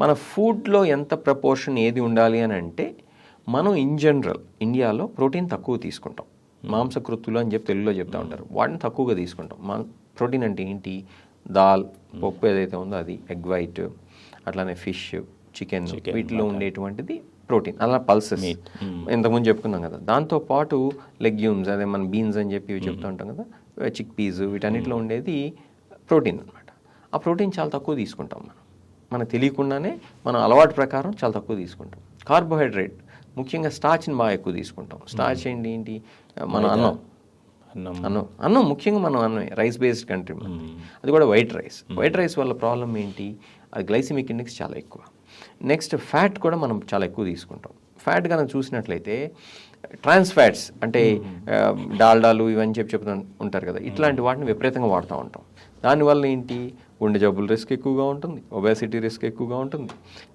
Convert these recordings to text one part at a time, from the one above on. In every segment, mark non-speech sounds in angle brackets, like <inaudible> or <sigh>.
మన ఫుడ్లో ఎంత ప్రపోర్షన్ ఏది ఉండాలి అని అంటే మనం ఇన్ జనరల్ ఇండియాలో ప్రోటీన్ తక్కువ తీసుకుంటాం. మాంసకృత్తులు అని చెప్పి తెలుగులో చెప్తా ఉంటారు. వాటిని తక్కువగా తీసుకుంటాం. మా ప్రోటీన్ అంటే ఏంటి? దాల్ పప్పు ఏదైతే ఉందో అది ఎగ్ వైట్ అట్లానే ఫిష్ చికెన్ వీటిలో ఉండేటువంటిది ప్రోటీన్ అలా పల్సెస్. ఇంతకుముందు చెప్పుకున్నాం కదా. దాంతో పాటు లెగ్యూమ్స్ అదే మన బీన్స్ అని చెప్పి చెప్తూ ఉంటాం కదా. చిక్ పీస్ వీటన్నిటిలో ఉండేది ప్రోటీన్ అన్నమాట. ఆ ప్రోటీన్ చాలా తక్కువ తీసుకుంటాం మనం. మనకు తెలియకుండానే మన అలవాటు ప్రకారం చాలా తక్కువ తీసుకుంటాం. కార్బోహైడ్రేట్ ముఖ్యంగా స్టార్చ్ని బాగా ఎక్కువ తీసుకుంటాం. స్టార్చ్ ఏంటి ఏంటి? మన అన్నం. అన్నం. అన్నం. అన్నం ముఖ్యంగా మనం అన్నం రైస్ బేస్డ్ కంట్రీ. అది కూడా వైట్ రైస్ వైట్ రైస్ వల్ల ప్రాబ్లం ఏంటి? అది గ్లైసిమిక్ ఇండెక్స్ చాలా ఎక్కువ. నెక్స్ట్ ఫ్యాట్ కూడా మనం చాలా ఎక్కువ తీసుకుంటాం. ఫ్యాట్ కనుక చూసినట్లయితే ట్రాన్స్ ఫ్యాట్స్ అంటే ఆ, డాల్డాలు ఇవన్నీ చెప్పి చెప్తూ ఉంటారు కదా ఇట్లాంటి వాటిని విపరీతంగా వాడుతూ ఉంటాం. దానివల్ల ఏంటి? గుండె జబ్బుల రిస్క్ ఎక్కువగా ఉంటుంది ఒబేసిటీ రిస్క్ ఎక్కువగా ఉంటుంది.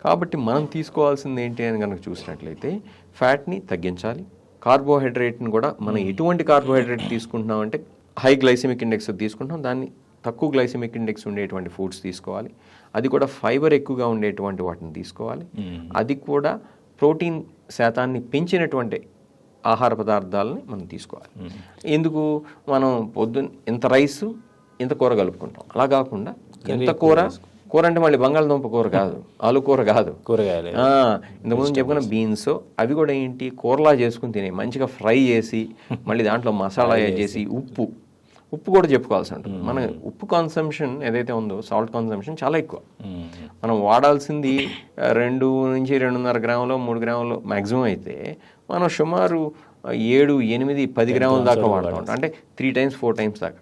కాబట్టి మనం తీసుకోవాల్సింది ఏంటి అని కనుక చూసినట్లయితే ఫ్యాట్ని తగ్గించాలి. కార్బోహైడ్రేట్ని కూడా మనం ఎటువంటి కార్బోహైడ్రేట్ తీసుకుంటున్నాం అంటే హై గ్లైసిమిక్ ఇండెక్స్ తీసుకుంటున్నాం దాన్ని తక్కువ గ్లైసిమిక్ ఇండెక్స్ ఉండేటువంటి ఫుడ్స్ తీసుకోవాలి. అది కూడా ఫైబర్ ఎక్కువగా ఉండేటువంటి వాటిని తీసుకోవాలి. అది కూడా ప్రోటీన్ శాతాన్ని పెంచినటువంటి ఆహార పదార్థాలని మనం తీసుకోవాలి. ఎందుకు? మనం పొద్దున్న ఇంత రైస్ ఇంత కూర కలుపుకుంటాం. అలా కాకుండా ఎంత కూర కూర అంటే మళ్ళీ బంగాళదుంప కూర కాదు <laughs> ఆలు కూర కాదు. కూరగాయలు. ఇంతకుముందు చెప్పుకున్న బీన్స్ అవి కూడా ఏంటి? కూరలా చేసుకుని తినే మంచిగా ఫ్రై చేసి <laughs> మళ్ళీ దాంట్లో మసాలా యాడ్ చేసి. ఉప్పు. ఉప్పు కూడా చెప్పుకోవాల్సి ఉంటుంది. మన ఉప్పు కన్సంప్షన్ ఏదైతే ఉందో సాల్ట్ కన్సంప్షన్ చాలా ఎక్కువ. మనం వాడాల్సింది రెండు నుంచి రెండున్నర గ్రాములు మూడు గ్రాములు మ్యాక్సిమం అయితే మనం సుమారు ఏడు ఎనిమిది పది గ్రాముల దాకా వాడుతూ ఉంటాం. అంటే త్రీ టైమ్స్ ఫోర్ టైమ్స్ దాకా.